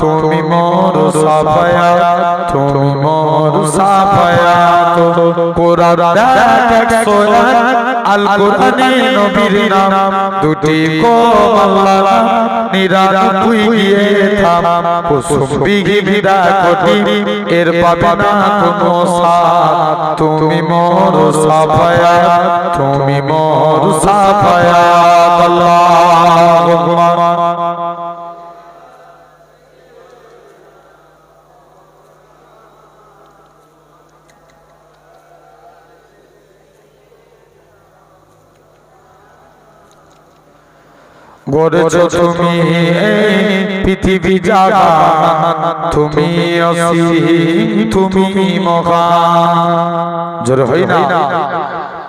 তুমি মোর সাফায়াত তুমি মোর সাফায়াত কোরআন আল কোরআনে নবীর নাম, দুটি কম আল্লাহ নিরানব্বই গিয়ে থাম। কুসুম বিঘিরা কোটি এর পাবে না কোনো সাথ তুমি মোর সাফায়াত তুমি মোর সাফায়াত আল্লাহুম্মা গড়েছো তুমি পৃথিবী জাগা। তুমি অসীম তুমি মহান। জোরে হই না।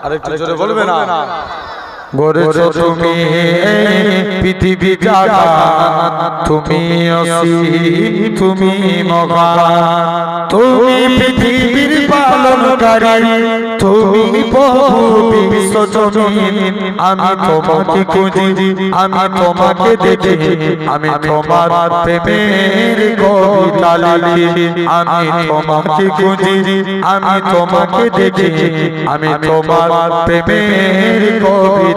আরেকটু জোরে বলবে না? গড়েছো তুমি পৃথিবী জাগা তুমি অসীম তুমি মহান। তুমি পৃথিবীর পালনকারী তুমি প্রভু বিশ্বজনীন আমি তোমাকে খুঁজি আমি তোমাকে দেখি আমি তোমার প্রেমের কবিতা লিখি আমি তোমাকে খুঁজি আমি তোমাকে দেখি আমি তোমার প্রেমের কবিতা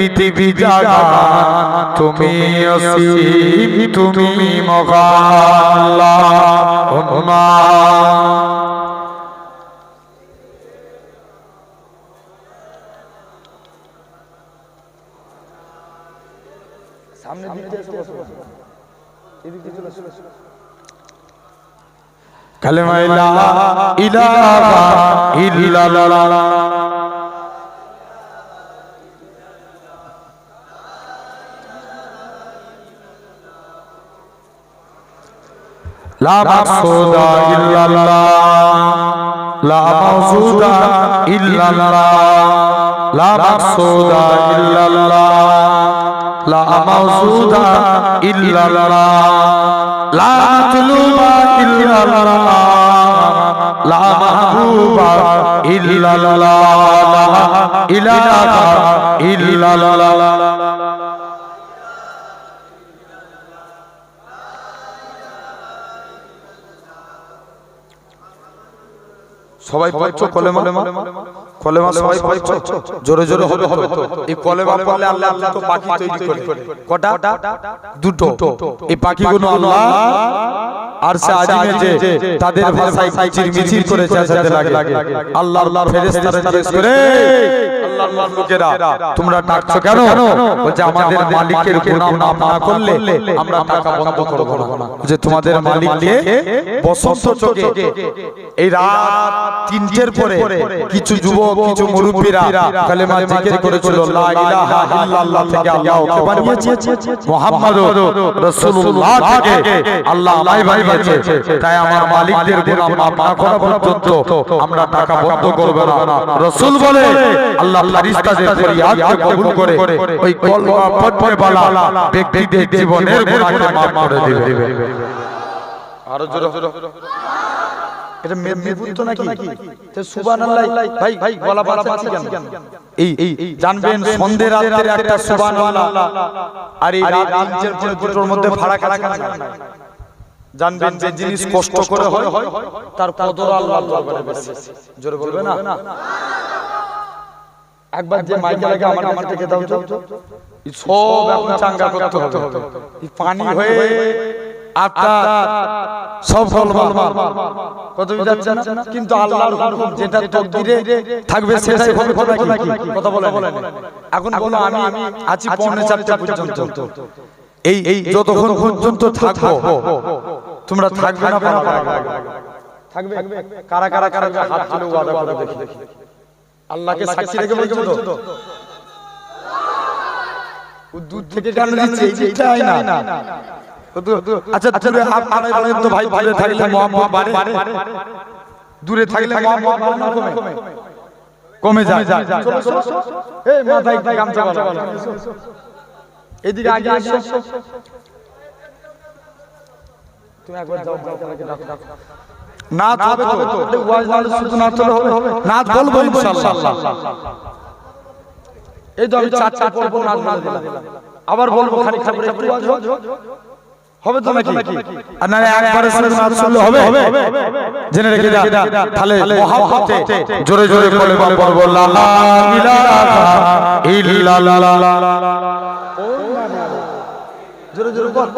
পৃথিবী জাগা তুমি অসীম তুমি মগাল্লা সামনে দিক দিয়ে এসে বসো বসো। চলে কালেমা ইলাহা ইলাহা ইল্লাল্লাহ। লা মাকসুদা ইল্লাল্লাহ। লা মাওজুদা ইল্লাল্লাহ। লা মাকসুদা ইল্লাল্লাহ। লা মাওজুদা ইল্লাল্লাহ। লা মাতলুবা ইল্লাল্লাহ। লা মাহবুবা ইল্লাল্লাহ। লা ইলাহা ইল্লাল্লাহ। সবাই পড়ছো কলেমা? কলেমা? সবাই পড়ছো জোরে জোরে হবে হবে তো। এই কলেমা পড়লে আল্লাহ আল্লাহ তো পাখি তৈরি করে। কটা? দুটো। এই পাখিগুলো আল্লাহ আর সে আজিমে যে তাদের ভাষায় চিরমিচির করে চেঁচাতে লাগে। আল্লাহ আল্লাহর ফেরেশতারা জিজ্ঞেস করে আল্লাহ আল্লাহর লোকেরা তোমরা ডাকছো কেন? বলছে আমাদের মালিকের নাম না করলে আমরা টাকা বন্ধ করব না। যে তোমাদের মালিককে বসন্ত চোখে। এই রাত তিনটের পরে কিছু যুবক কিছু মুরব্বীরা কালেমা জিকির করেছিল লা ইলাহা ইল্লাল্লাহ থেকে আল্লাহ ওকে বানিয়েছে মুহাম্মাদুর রাসূলুল্লাহ থেকে আল্লাহ আমায় বানিয়েছে তাই আমার মালিকদের মাফ না করা পর্যন্ত আমরা টাকা বন্ধ করব না। রাসূল বলে আল্লাহ ফেরেশতাদের ফরিয়াদকে কবুল করে ওই কলমা পড়তে বালা ব্যক্তিদের জীবনের গুনাহকে মাফ করে দিবে। আরও জোরে এটা মেদিনীপুর তো নাকি? তো সুবহানাল্লাহ ভাই ভাই গলা বাঁচাচ্ছি কেন? এই জানবেন সন্ধে রাতের একটা সুবহানাল্লাহ। আর এই রাত মধ্যে ফারাক আছে না জানবেন যে জিনিস কষ্ট করে হয় তার কদর আল্লাহ দরবারে বেশি। জোরে বলবে না? একবার যে মাইকে লাগে আমার আমার থেকে দাও তো। সব এখন চাঙ্গা করতে হবে। পানি হয়ে সব কিন্তু আল্লাহর থাকবে সেটাই কথা বলে এখন বলো আমি আছি পৌনে চারটা পর্যন্ত পর্যন্ত থাকব তোমরা থাকবে কারা কারা আল্লাহকে সাক্ষী রেখে বলছো তো ও দূর থেকে কেন দিচ্ছে না আচ্ছা দূরে আপনারা তো ভাই দূরে থাকলে মহব্বত বাড়ে দূরে থাকলে মহব্বত কমে। কমে যায় চলো, চলো, চলো। এই মাথায় গামছা বাঁধা। এদিকে আগে আসো তুমি একবার যাও মাইকেলাকে ডাকো, ডাকো। নাচ হবে তো। ওয়াজ না হলে শুধু নাচ হলে হবে। নাচ বলব ইনশাআল্লাহ এই তো আমি চারটা পড়ব নাচ বলে দিলাম। আবার বলব খালি। হবে তো নাকি আর না একবার নাচ শুনলে হবে জেনে রেখে দা তাহলে মহাব্বতে জোরে জোরে বলে বলব লা ইলাহা ইল্লাল্লাহ জোরে জোরে বল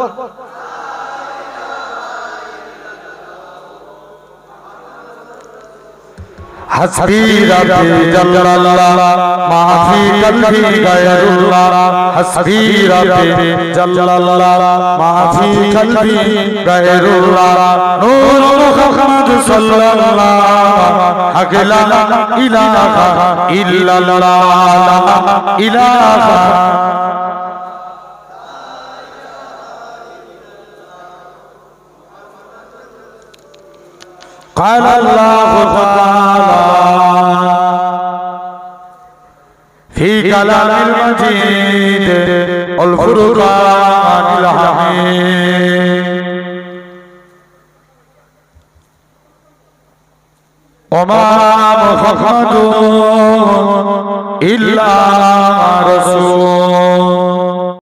ربي جل الله ما في قلبي غير الله نور محمد صلى الله حق لا اله الا الله لا اله قال الله تعالى কালামের মাজিদ আল ফুরকানিল হামিদ। ওমা মুহাম্মাদুন ইল্লা রাসূল।